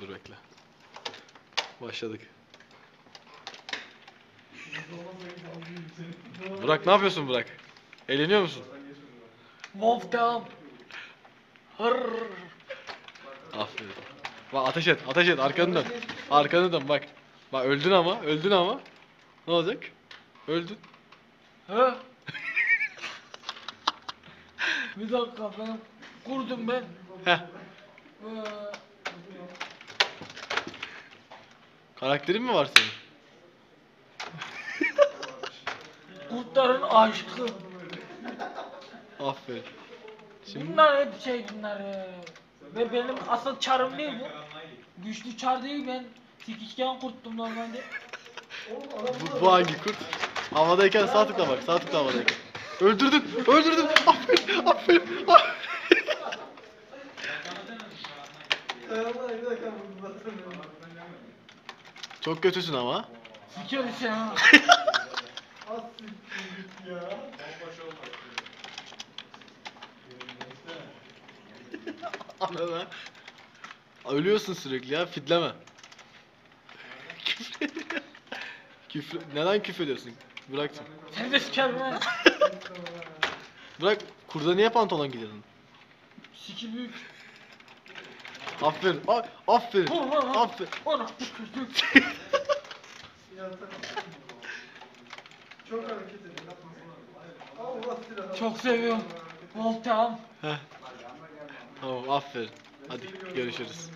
Dur bekle. Başladık. Burak ne yapıyorsun Burak? Eğleniyor musun? Wolfdown. Hırr. Aferin. Bak ateş et, ateş et. Arkanı dön. Arkanı dön bak. Bak öldün ama, öldün ama. Ne olacak? Öldün. He? Bir dakika ben kurdum ben. Heh. Ee, Karakterin mi var senin? kurtların aşkı. Aferin. Şimdi Bunlar hep şey bunlar. ee, Ve benim asıl çarım ne bu? Güçlü çar değil ben tikişken kurttum normalde. bu, bu hangi kurt? Havadayken sağ tıkla bak, sağ tıkla havadayken. Öldürdün, öldürdün. Aferin, aferin. aferin. Çok kötüsün ama. Sikeri sen ha. Anana. Ölüyorsun sürekli ya, fitleme. Küfür. Küfür, neden küfür ediyorsun? Bırakacağım. Sen de sikerim ha. Bırak, kurda niye pantolon giyiyordun? Siki büyük. Aferin, a- aferin, Vur lan lan. aferin. Ona. Çok hareket. Allah silahı. Çok seviyorum. Wolfdown. Heh. Tamam, aferin. Hadi görüşürüz.